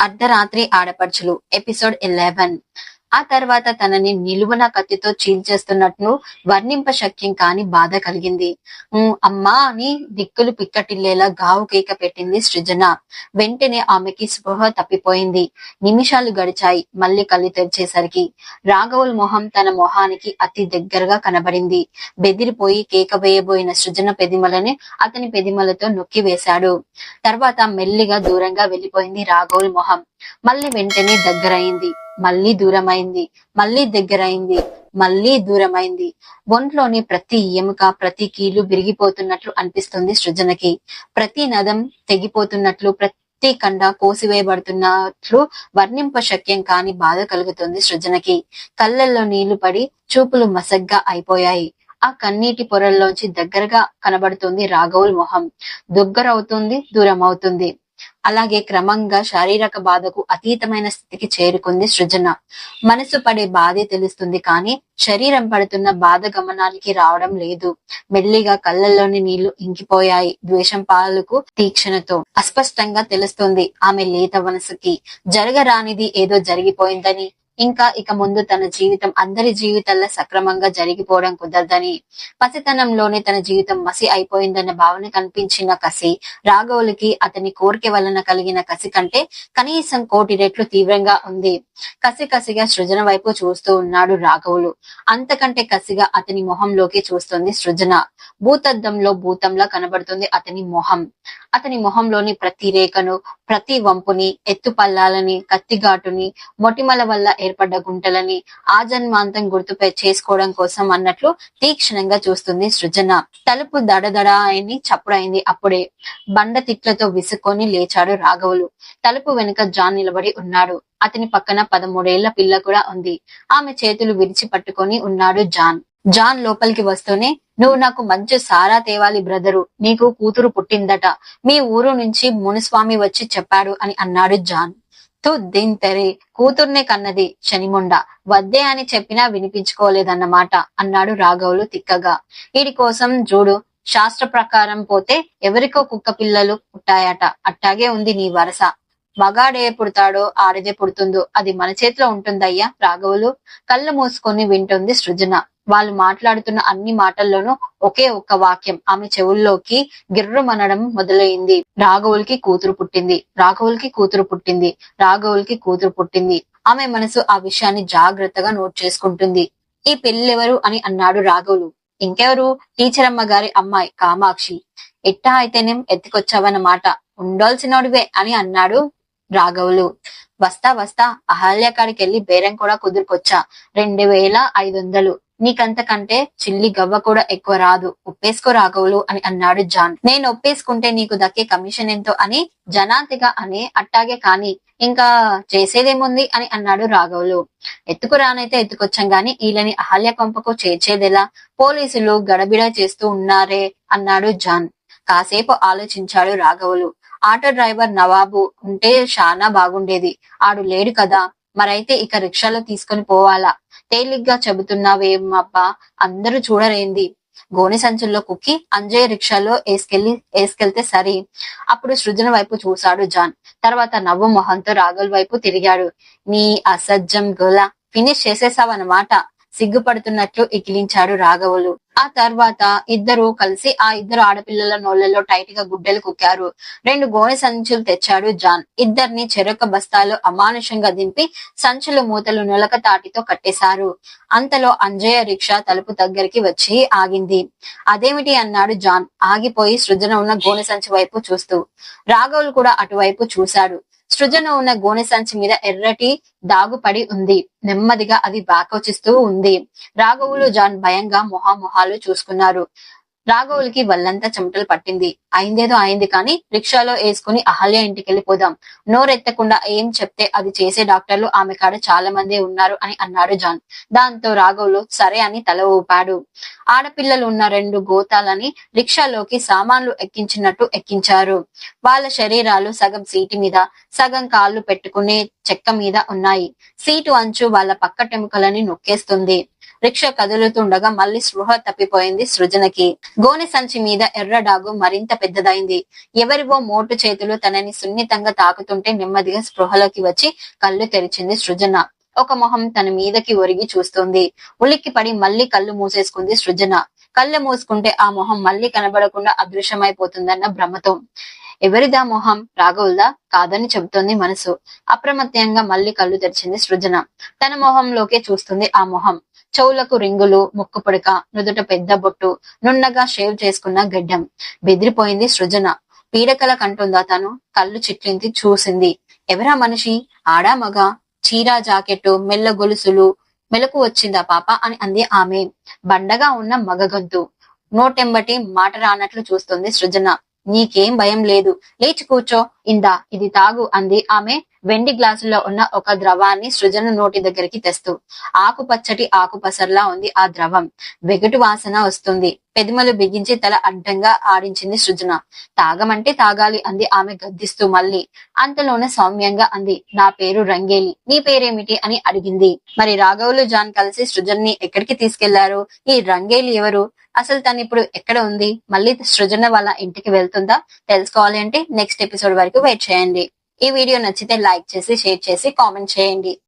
అర్ధరాత్రి ఆడపడుచులు. Episode eleven ఆ తర్వాత తనని నిలువున కత్తితో చీల్చేస్తున్నట్లు వర్ణింప శక్యం కాని బాధ కలిగింది. అమ్మా అని దిక్కులు పిక్కటిల్లేలా గావు కేక పెట్టింది సృజన. వెంటనే ఆమెకి స్పృహ తప్పిపోయింది. నిమిషాలు గడిచాయి మళ్ళీ కళ్ళు తెరిచేసరికి. రాఘవుల్ మొహం తన మొహానికి అతి దగ్గరగా కనబడింది. బెదిరిపోయి కేక వేయబోయిన సృజన పెదిమలని అతని పెదిమలతో నొక్కి వేశాడు. తర్వాత మెల్లిగా దూరంగా వెళ్ళిపోయింది రాఘవుల్ మొహం. మళ్ళీ వెంటనే దగ్గరైంది. మళ్ళీ దూరమైంది మళ్ళీ దగ్గరైంది మళ్ళీ దూరమైంది. ఒంట్లోని ప్రతి ఎముక ప్రతి కీలు విరిగిపోతున్నట్లు అనిపిస్తుంది సృజనకి. ప్రతి నదం తెగిపోతున్నట్లు ప్రతి కండ కోసివేయబడుతున్నట్లు వర్ణింప శక్యం కాని బాధ కలుగుతుంది సృజనకి. కళ్ళల్లో నీళ్ళు పడి చూపులు మసగ్గా అయిపోయాయి. ఆ కన్నీటి పొరల్లోంచి దగ్గరగా కనబడుతుంది రాఘవుల్ మొహం. దగ్గరవుతుంది దూరం అవుతుంది అలాగే క్రమంగా శారీరక బాధకు అతీతమైన స్థితికి చేరుకుంది సృజన. మనసు పడే బాధే తెలుస్తుంది కానీ శరీరం పడుతున్న బాధ గమనానికి రావడం లేదు. మెల్లిగా కళ్ళల్లోని నీళ్ళు ఇంకిపోయాయి. ద్వేషం పాలకు తీక్షణతో. అస్పష్టంగా తెలుస్తుంది ఆమె లేత మనసుకి. జరగరానిది ఏదో జరిగిపోయిందని ఇంకా ఇక ముందు తన జీవితం అందరి జీవితాల్లో సక్రమంగా జరిగిపోవడం కుదరదని పసితనంలోనే తన జీవితం మసి అయిపోయిందన్న భావన కనిపించిన కసి రాఘవులకి అతని కోరిక వలన కలిగిన కసి కంటే కనీసం కోటి రెట్లు తీవ్రంగా ఉంది. కసి కసిగా సృజన వైపు చూస్తూ ఉన్నాడు రాఘవులు. అంతకంటే కసిగా అతని మొహంలోకి చూస్తుంది సృజన. భూతద్దంలో భూతంలా కనబడుతుంది అతని మొహం. అతని మొహంలోని ప్రతి రేఖను ప్రతి వంపుని ఎత్తు పల్లాలని కత్తిఘాటుని మొటిమల వల్ల ఏర్పడ్డ గుంటలని ఆ జన్మాంతం గుర్తు చేసుకోవడం కోసం అన్నట్లు తీక్షణంగా చూస్తుంది సృజన. తలుపు దడదడ అని చప్పుడైంది అప్పుడే. బండ తిట్లతో విసుక్కొని లేచాడు రాఘవులు. తలుపు వెనుక జాన్ నిలబడి ఉన్నాడు. అతని పక్కన పదమూడేళ్ళ పిల్ల కూడా ఉంది. ఆమె చేతులు విరిచి పట్టుకొని ఉన్నాడు జాన్. జాన్ లోపలికి వస్తూనే నువ్వు నాకు మంచి సారా తేవాలి బ్రదరు. నీకు కూతురు పుట్టిందట. మీ ఊరు నుంచి మునిస్వామి వచ్చి చెప్పాడు అని అన్నాడు జాన్. దీని దింతరే కూతుర్నే కన్నది శనిముండ వద్దే అని చెప్పినా వినిపించుకోలేదన్నమాట అన్నాడు రాఘవులు తిక్కగా. వీడి కోసం చూడు శాస్త్ర ప్రకారం పోతే ఎవరికో కుక్క పిల్లలు పుట్టాయట. అట్టాగే ఉంది నీ వరస. మగాడే పుడతాడో ఆడదే పుడుతుందో అది మన చేతిలో ఉంటుందయ్యా రాఘవులు. కళ్ళు మూసుకొని వింటుంది సృజన. వాళ్ళు మాట్లాడుతున్న అన్ని మాటల్లోనూ ఒకే ఒక్క వాక్యం ఆమె చెవుల్లోకి గిర్రుమనడం మొదలైంది. రాఘవులకి కూతురు పుట్టింది. రాఘవులకి కూతురు పుట్టింది. రాఘవులకి కూతురు పుట్టింది. ఆమె మనసు ఆ విషయాన్ని జాగ్రత్తగా నోట్ చేసుకుంటుంది. ఈ పెళ్ళెవరు అని అన్నాడు రాఘవులు. ఇంకెవరు? టీచర్ గారి అమ్మాయి కామాక్షి. ఎట్టా అయితేనేం ఎత్తుకొచ్చావన్నమాట. ఉండాల్సినోడివే అని అన్నాడు రాఘవులు. వస్తా వస్తా అహల్యకాడికి వెళ్ళి బేరం కూడా కుదురుకొచ్చా రెండు వేల ఐదు వందలు నీకంతకంటే చిల్లి గవ్వ కూడా ఎక్కువ రాదు. ఒప్పేసుకో రాఘవులు అని అన్నాడు జాన్. నేను ఒప్పేసుకుంటే నీకు దక్కే కమిషన్ ఎంతో అని జనాంతిగా అని అట్టాగే కాని ఇంకా చేసేదేముంది అని అన్నాడు రాఘవులు. ఎత్తుకురానైతే ఎత్తుకొచ్చాం గాని వీళ్ళని అహల్య కొంపకు చేర్చేదెలా? పోలీసులు గడబిడ చేస్తూ ఉన్నారే అన్నాడు జాన్. కాసేపు ఆలోచించాడు రాఘవులు. ఆటో డ్రైవర్ నవాబు ఉంటే చాలా బాగుండేది. ఆడు లేడు కదా. మరైతే ఇక రిక్షాలో తీసుకొని పోవాలా. తేలిగ్గా చెబుతున్నావేమబ్బా? అందరూ చూడరేంది. గోనె సంచుల్లో కుక్కి అంజయ్ రిక్షాలో వేసుకెళ్ళి వేసుకెళ్తే సరి. అప్పుడు సృజన వైపు చూశాడు జాన్. తర్వాత నవ్వు మొహంతో రాఘుల్ వైపు తిరిగాడు. నీ అసజ్జం గోల. ఫినిష్ చేసేసావన్నమాట. సిగ్గుపడుతున్నట్లు ఇకిలించాడు రాఘవులు. ఆ తర్వాత ఇద్దరు కలిసి ఆ ఇద్దరు ఆడపిల్లల నోళ్ళలో టైట్గా గుడ్డలు కుక్కారు. రెండు గోనె సంచులు తెచ్చాడు జాన్. ఇద్దరిని చెరొక బస్తాలు అమానుషంగా దింపి సంచులు మూతలు నులక తాటితో కట్టేశారు. అంతలో అంజయ్య రిక్షా తలుపు దగ్గరికి వచ్చి ఆగింది. అదేమిటి? అన్నాడు జాన్. ఆగిపోయి సృజన ఉన్న గోనె సంచి వైపు చూస్తూ. రాఘవులు కూడా అటువైపు చూశాడు సృజన ఉన్న గోనె సంచి మీద ఎర్రటి దాగుపడి ఉంది. నెమ్మదిగా అది బాకోచిస్తూ ఉంది. రాఘవులు జాన్ భయంగా మొహామొహాలు చూసుకున్నారు. రాఘవులకి వల్లంతా చెమటలు పట్టింది. అయిందేదో అయింది కానీ రిక్షాలో వేసుకుని అహల్య ఇంటికి వెళ్ళిపోదాం నోరెత్తకుండా ఏం చెప్తే అది చేసే డాక్టర్లు ఆమె కాడ చాలా మంది ఉన్నారు అని అన్నాడు జాన్. దాంతో రాఘవులు సరే అని తల ఊపాడు. ఆడపిల్లలు ఉన్న రెండు గోతాలని రిక్షాలోకి సామాన్లు ఎక్కించినట్టు ఎక్కించారు. వాళ్ళ శరీరాలు సగం సీటు మీద సగం కాళ్ళు పెట్టుకునే చెక్క మీద ఉన్నాయి. సీటు అంచు వాళ్ళ పక్కటెముకలని నొక్కేస్తుంది. రిక్షా కదులుతుండగా మళ్ళీ స్పృహ తప్పిపోయింది సృజనకి. గోనె సంచి మీద ఎర్ర డాగు మరింత పెద్దదైంది. ఎవరివో మోటు చేతులు తనని సున్నితంగా తాకుతుంటే నెమ్మదిగా స్పృహలోకి వచ్చి కళ్ళు తెరిచింది సృజన. ఒక మొహం తన మీదకి ఒరిగి చూస్తుంది. ఉలిక్కి పడి మళ్ళీ కళ్ళు మూసేసుకుంది సృజన. కళ్ళు మూసుకుంటే ఆ మొహం మళ్ళీ కనబడకుండా అదృశ్యమైపోతుందన్న భ్రమతో. ఎవరిదా మొహం రాఘవుల్దా కాదని చెబుతోంది మనసు. అప్రమత్తంగా మళ్ళీ కళ్ళు తెరిచింది సృజన. తన మొహంలోకే చూస్తుంది ఆ మొహం. చెవులకు రింగులు ముక్కు పుడక నుదుట పెద్ద బొట్టు నున్నగా షేవ్ చేసుకున్న గడ్డం. బెదిరిపోయింది సృజన. పీడకల కంటుందా తను? కళ్ళు చిట్లింది చూసింది. ఎవరా మనిషి? ఆడా మగ? చీరా జాకెట్టు మెల్ల గొలుసులు. మెలకు వచ్చిందా పాప అని అంది ఆమె. బండగా ఉన్న మగ గొంతు. నోటెంబటి మాట రానట్లు చూస్తుంది సృజన. నీకేం భయం లేదు. లేచి కూర్చో. ఇందా ఇది తాగు అంది ఆమె. వెండి గ్లాసులో ఉన్న ఒక ద్రవాన్ని సృజన నోటి దగ్గరికి తెస్తూ ఆకుపచ్చటి ఆకుపసర్లా ఉంది ఆ ద్రవం. వెగటు వాసన వస్తుంది. పెదిమలు బిగించి తల అడ్డంగా ఆడించింది సృజన. తాగమంటే తాగాలి అంది ఆమె గద్దిస్తూ మళ్ళీ. అంతలోనే సౌమ్యంగా అంది నా పేరు రంగేలి నీ పేరేమిటి అని అడిగింది. మరి రాఘవులు జాన్ కలిసి సృజన్ని ఎక్కడికి తీసుకెళ్ళారు? ఈ రంగేలి ఎవరు? అసలు తను ఇప్పుడు ఎక్కడ ఉంది? మళ్ళీ సృజన వాళ్ళ ఇంటికి వెళ్తుందా? తెలుసుకోవాలి అంటే నెక్స్ట్ ఎపిసోడ్ వరకు వెయిట్ చేయండి. ఈ వీడియో నచ్చితే లైక్ చేసి షేర్ చేసి కామెంట్ చేయండి.